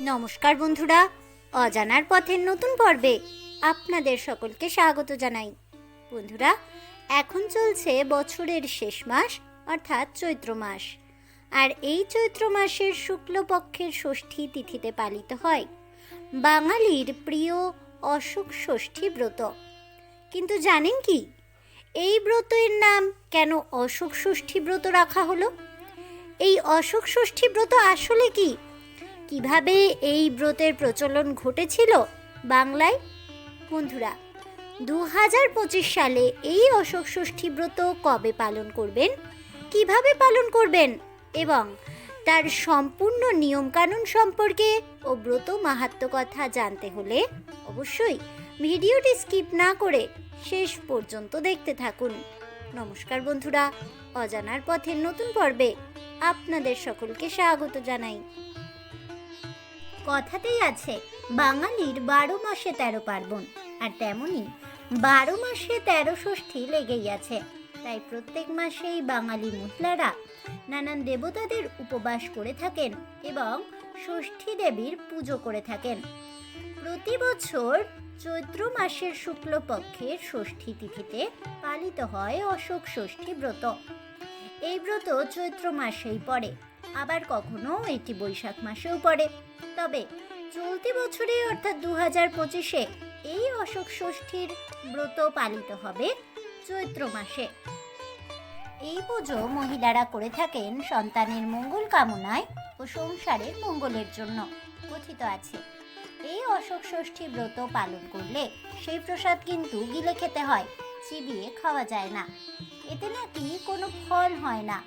নমস্কার বন্ধুরা, অজানার পথের নতুন পর্বে আপনাদের সকলকে স্বাগত জানাই। বন্ধুরা, এখন চলছে বছরের শেষ মাস, অর্থাৎ চৈত্র মাস। আর এই চৈত্র মাসের শুক্লপক্ষের ষষ্ঠী তিথিতে পালিত হয়। বাঙালির প্রিয় অশোক ষষ্ঠী ব্রত। কিন্তু জানেন কি, এই ব্রতের নাম কেন অশোক ষষ্ঠী ব্রত রাখা হলো? এই অশোক ষষ্ঠী ব্রত আসলে কি? কীভাবে এই ব্রতের প্রচলন ঘটেছিল বাংলায়? বন্ধুরা দু হাজার পঁচিশ সালে এই অশোক ষষ্ঠী ব্রত কবে পালন করবেন, কীভাবে পালন করবেন এবং তার সম্পূর্ণ নিয়মকানুন সম্পর্কে ও ব্রত মাহাত্ম কথা জানতে হলে অবশ্যই ভিডিওটি স্কিপ না করে শেষ পর্যন্ত দেখতে থাকুন। নমস্কার বন্ধুরা, অজানার পথের নতুন পর্বে আপনাদের সকলকে স্বাগত জানাই। কথাতেই আছে, বাঙালির বারো মাসে তেরো পার্বণ। আর তেমনি বারো মাসে তেরো ষষ্ঠী লেগেই আছে। তাই প্রত্যেক মাসেই বাঙালি মহিলারা নানান দেবতাদের উপবাস করে থাকেন এবং ষষ্ঠী দেবীর পুজো করে থাকেন। প্রতি বছর চৈত্র মাসের শুক্লপক্ষের ষষ্ঠী তিথিতে পালিত হয় অশোক ষষ্ঠী ব্রত। এই ব্রত চৈত্র মাসেই পড়ে। আবার কখনো এটি বৈশাখ মাসেও পড়ে। তবে চলতি বছরে অর্থাৎ দু হাজার পঁচিশে এই অশোক ষষ্ঠীর ব্রত পালিত হবে চৈত্র মাসে। এই পুজো মহিলারা করে থাকেন সন্তানের মঙ্গল কামনায় ও সংসারের মঙ্গলের জন্য কথিত আছে। এই অশোক ষষ্ঠী ব্রত পালন করলে সেই প্রসাদ কিন্তু গিলে খেতে হয়, চিবিয়ে খাওয়া যায় না। এতে নাকি কোনো ফল হয় না।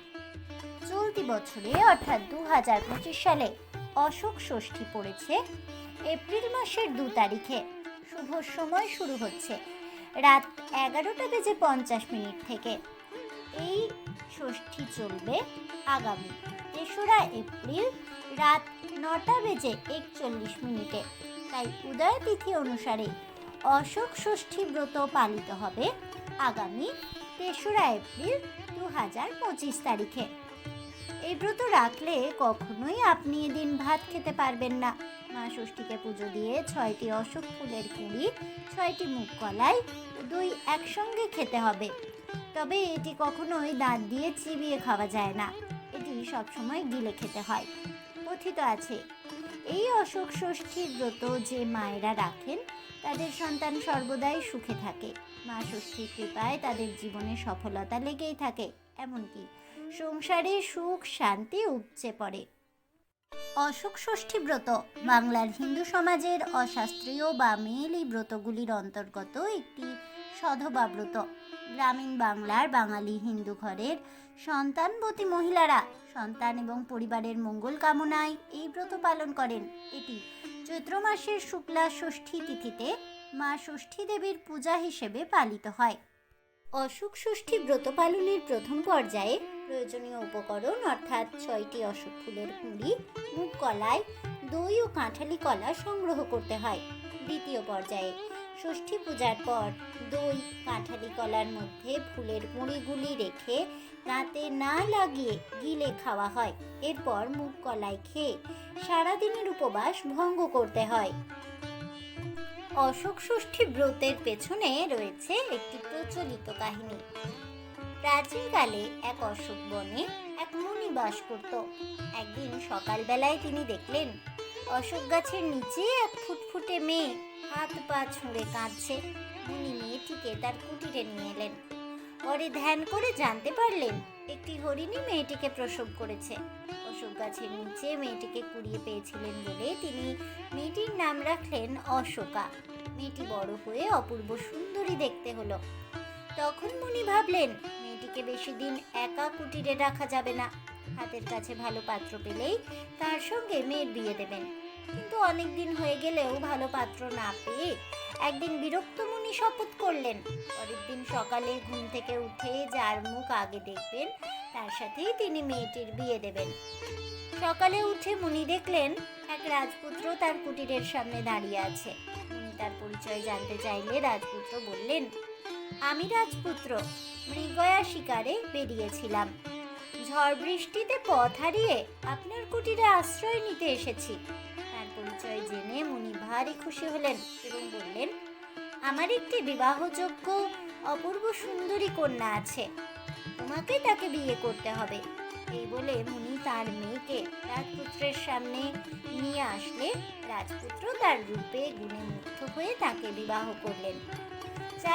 চলতি বছরে, অর্থাৎ দু হাজার পঁচিশ সালে, অশোক ষষ্ঠী পড়েছে এপ্রিল মাসের দু তারিখে। শুভ সময় শুরু হচ্ছে রাত এগারোটা বেজে পঞ্চাশ মিনিট থেকে। এই ষষ্ঠী চলবে আগামী তেসরা এপ্রিল রাত নটা বেজে একচল্লিশ মিনিটে। তাই উদয় তিথি অনুসারে অশোক ষষ্ঠী ব্রত পালিত হবে আগামী তেসরা এপ্রিল দু হাজার পঁচিশ তারিখে। এই ব্রত রাখলে কখনোই আপনি এদিন ভাত খেতে পারবেন না। মা ষষ্ঠীকে পুজো দিয়ে ছয়টি অশোক ফুলের কুঁড়ি ছয়টি মুখ কলাই দুই একসঙ্গে খেতে হবে। তবে এটি কখনোই দাঁত দিয়ে চিবিয়ে খাওয়া যায় না। এটি সবসময় গিলে খেতে হয়। কথিত আছে, এই অশোক ষষ্ঠীর ব্রত যে মায়েরা রাখেন, তাদের সন্তান সর্বদাই সুখে থাকে। মা ষষ্ঠীর কৃপায় তাদের জীবনে সফলতা লেগেই থাকে, এমনকি সংসারে সুখ, শান্তি উপচে পড়ে। অশোক ষষ্ঠী ব্রত, বাংলার হিন্দু সমাজের অশাস্ত্রীয় বা মেয়েলি ব্রতগুলির অন্তর্গত একটি সধবা ব্রত। গ্রামীণ বাংলার বাঙালি হিন্দু ঘরের সন্তানবতী মহিলারা সন্তান এবং পরিবারের মঙ্গল কামনায় এই ব্রত পালন করেন। এটি চৈত্র মাসের শুক্লা ষষ্ঠী তিথিতে মা ষষ্ঠী দেবীর পূজা হিসেবে পালিত হয়। অশোক ষষ্ঠী ব্রত পালনের প্রথম পর্যায়ে প্রয়োজনীয় উপকরণ, অর্থাৎ ছয়টি অশোক ফুলের কুঁড়ি মুগ কলাই, দই ও কাঁঠালি কলা সংগ্রহ করতে হয়। দ্বিতীয় পর্যায়ে ষষ্ঠী পূজার পর দই, কাঁঠালি কলার মধ্যে ফুলের কুঁড়িগুলি রেখে দাঁতে না লাগিয়ে গিলে খাওয়া হয়। এরপর মুগ কলাই খেয়ে সারাদিনের উপবাস ভঙ্গ করতে হয়। অশোক ষষ্ঠী ব্রতের পেছনে রয়েছে একটি প্রচলিত কাহিনী। প্রাচীনকালে এক অশোক বনে এক মুনি বাস করত। একদিন সকালবেলায় তিনি দেখলেন, অশোক গাছের নিচে এক ফুটফুটে মেয়ে হাত পা ছুঁড়ে কাঁদছে। মুনি মেয়েটিকে তার কুটিরে নিয়ে এলেন। পরে ধ্যান করে জানতে পারলেন, একটি হরিণী মেয়েটিকে প্রসব করেছে। অশোক গাছের নিচে মেয়েটিকে কুড়িয়ে পেয়েছিলেন বলে তিনি মেয়েটির নাম রাখলেন অশোকা। মেয়েটি বড় হয়ে অপূর্ব সুন্দরী দেখতে হলো। তখন মুনি ভাবলেন, মেয়েটিকে বেশি দিন একা কুটিরে রাখা যাবে না। হাতের কাছে ভালো পাত্র পেলেই তার সঙ্গে মেয়ের বিয়ে দেবেন। কিন্তু অনেক দিন হয়ে গেলেও ভালো পাত্র না পেয়ে একদিন বিরক্ত মুনি শপথ করলেন। পরের দিন সকালে ঘুম থেকে উঠে যার মুখ আগে দেখবেন, তার সাথেই তিনি মেয়েটির বিয়ে দেবেন। সকালে উঠে মুনি দেখলেন, এক রাজপুত্র তার কুটিরের সামনে দাঁড়িয়ে আছে। মুনি তার পরিচয় জানতে চাইলে রাজপুত্র বললেন আমি রাজপুত্র। মৃগয়া শিকারে বেরিয়েছিলাম। ঝড় বৃষ্টিতে পথ হারিয়ে আপনার কুটিরে আশ্রয় নিতে এসেছি। তারপর পরিচয় জেনে মুনি ভারী খুশি হলেন এবং বললেন, আমার একটি বিবাহযোগ্য অপূর্ব সুন্দরী কন্যা আছে। তোমাকে তাকে বিয়ে করতে হবে। এই বলে মুনি তার মেয়েকে রাজপুত্রের সামনে নিয়ে আসলে রাজপুত্র তার রূপে গুণে মুগ্ধ হয়ে তাকে বিবাহ করলেন।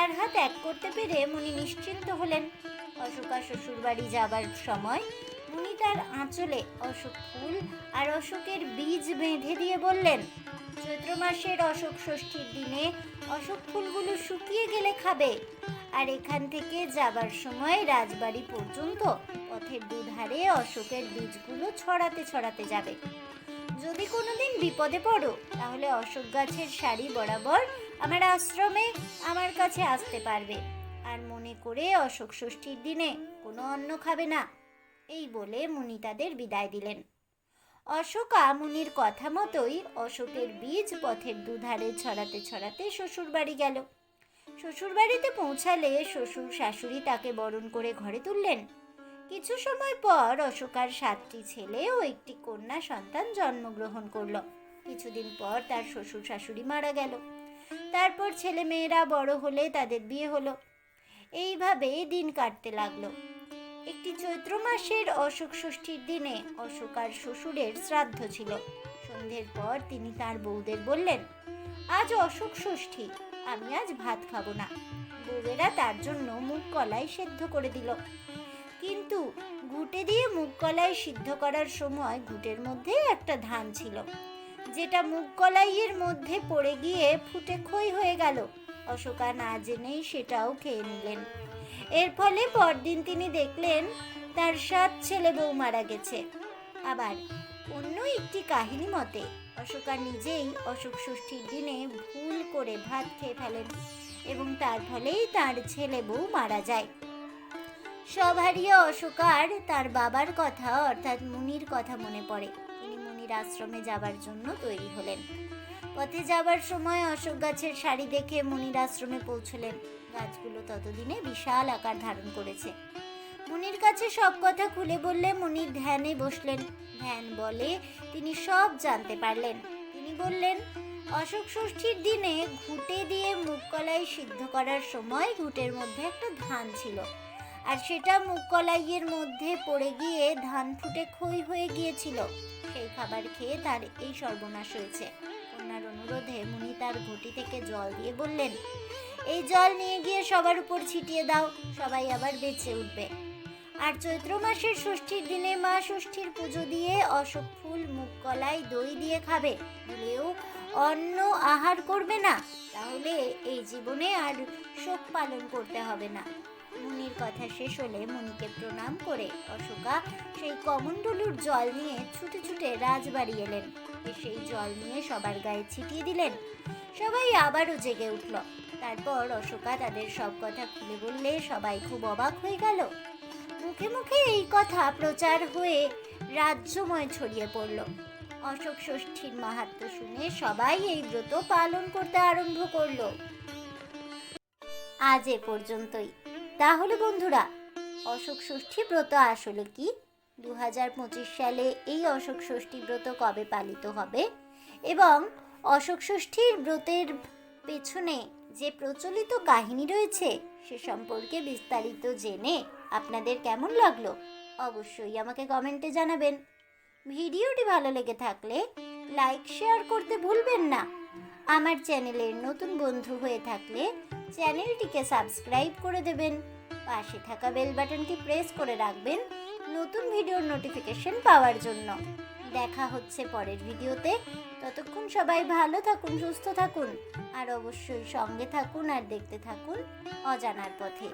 চার হাত এক করতে পেরে মুনি নিশ্চিন্ত হলেন। অশোকা শ্বশুরবাড়ি যাবার সময় মুনি তার আঁচলে অশোক ফুল আর অশোকের বীজ বেঁধে দিয়ে বললেন, চৈত্র মাসের অশোক ষষ্ঠীর দিনে অশোক ফুলগুলো শুকিয়ে গেলে খাবে। আর এখান থেকে যাবার সময় রাজবাড়ি পর্যন্ত পথের দুধারে অশোকের বীজগুলো ছড়াতে ছড়াতে যাবে। যদি কোনোদিন বিপদে পড়ো, তাহলে অশোক গাছের সারি বরাবর আমার আশ্রমে আমার কাছে আসতে পারবে। আর মনে করে অশোক ষষ্ঠীর দিনে কোনো অন্ন খাবে না। এই বলে মুনি তাদের বিদায় দিলেন। অশোকা মুনির কথা মতোই অশোকের বীজ পথের দুধারে ছড়াতে ছড়াতে শ্বশুরবাড়ি গেল। শ্বশুরবাড়িতে পৌঁছালে শ্বশুর শাশুড়ি তাকে বরণ করে ঘরে তুললেন। কিছু সময় পর অশোকার সাতটি ছেলে ও একটি কন্যা সন্তান জন্মগ্রহণ করল। কিছুদিন পর তার শ্বশুর শাশুড়ি মারা গেল। তারপর ছেলে মেয়েরা বড় হলে তাদের বিয়ে হলো। এইভাবে দিন কাটতে লাগল। একটি চৈত্র মাসের অশোক ষষ্ঠীর দিনে অশোকার শ্বশুরের শ্রাদ্ধ ছিল। সন্ধ্যের পর তিনি তার বউদের বললেন, আজ অশোক ষষ্ঠী, আমি আজ ভাত খাব না। বউয়েরা তার জন্য মুগ কলাই সেদ্ধ করে দিল। কিন্তু ঘুটে দিয়ে মুগ কলাই সিদ্ধ করার সময় ঘুটের মধ্যে একটা ধান ছিল। যেটা মুগ কলাইয়ের মধ্যে পড়ে গিয়ে ফুটে ক্ষয় হয়ে গেল। অশোকা না জেনেই সেটাও খেয়ে নিলেন। এর ফলে পরদিন তিনি দেখলেন, তার সাত ছেলে বউ মারা গেছে। আবার অন্য একটি কাহিনী মতে, অশোকা নিজেই অশোক ষষ্ঠীর দিনে ভুল করে ভাত খেয়ে ফেলেন এবং তার ফলেই তার ছেলে বউ মারা যায়। সব হারিয়ে অশোকার তার বাবার কথা অর্থাৎ মুনির কথা মনে পড়ে। মুনির আশ্রমে যাবার জন্য তৈরি হলেন। পথে যাবার সময় অশোক গাছের শাড়ি দেখে মুনির আশ্রমে পৌঁছলেন। গাছগুলো ততদিনে বিশাল আকার ধারণ করেছে। মুনির কাছে সব কথা খুলে বললে মুনির ধ্যানে বসলেন। ধ্যান বলে তিনি সব জানতে পারলেন। তিনি বললেন, অশোক ষষ্ঠীর দিনে ঘুটে দিয়ে মুগ কলাই সিদ্ধ করার সময় ঘুটের মধ্যে একটা ধান ছিল। আর সেটা মুগ কলাইয়ের মধ্যে পড়ে গিয়ে ধান ফুটে ক্ষয় হয়ে গিয়েছিল। সেই খাবার খেয়ে তার এই সর্বনাশ হয়েছে। কন্যার অনুরোধে মুনি তার ঘটি থেকে জল দিয়ে বললেন, এই জল নিয়ে গিয়ে সবার উপর ছিটিয়ে দাও, সবাই আবার বেঁচে উঠবে। আর চৈত্র মাসের ষষ্ঠীর দিনে মা ষষ্ঠীর পুজো দিয়ে অশোক ফুল মুগ কলাই দই দিয়ে খাবে। ভুলেও অন্ন আহার করবে না, তাহলে এই জীবনে আর শোক পালন করতে হবে না। মুনির কথা শেষ হলে মুনিকে প্রণাম করে অশোকা সেই কমণ্ডলুর জল নিয়ে ছুটে ছুটে রাজবাড়ি এলেন। সেই জল নিয়ে সবার গায়ে ছিটিয়ে দিলেন। সবাই আবারও জেগে উঠল। তারপর অশোকা তাদের সব কথা খুলে বললে সবাই খুব অবাক হয়ে গেল। মুখে মুখে এই কথা প্রচার হয়ে রাজ্যময় ছড়িয়ে পড়ল। অশোক ষষ্ঠীর মাহাত্ম শুনে সবাই এই ব্রত পালন করতে আরম্ভ করল। আজ এ পর্যন্তই। তাহলে বন্ধুরা, অশোক ষষ্ঠী ব্রত আসলে কি? দু হাজার পঁচিশ সালে এই অশোক ষষ্ঠী ব্রত কবে পালিত হবে? এবং অশোক ষষ্ঠীর ব্রতের পেছনে যে প্রচলিত কাহিনী রয়েছে, সে সম্পর্কে বিস্তারিত জেনে আপনাদের কেমন লাগল, অবশ্যই আমাকে কমেন্টে জানাবেন। ভিডিওটি ভালো লেগে থাকলে লাইক, শেয়ার করতে ভুলবেন না। আমার চ্যানেলের নতুন বন্ধু হয়ে থাকলে চ্যানেলটিকে সাবস্ক্রাইব করে দেবেন। পাশে থাকা বেল বাটনটি প্রেস করে রাখবেন নতুন ভিডিওর নোটিফিকেশন পাওয়ার জন্য। দেখা হচ্ছে পরের ভিডিওতে। ততক্ষণ সবাই ভালো থাকুন, সুস্থ থাকুন, আর অবশ্যই সঙ্গে থাকুন আর দেখতে থাকুন অজানার পথে।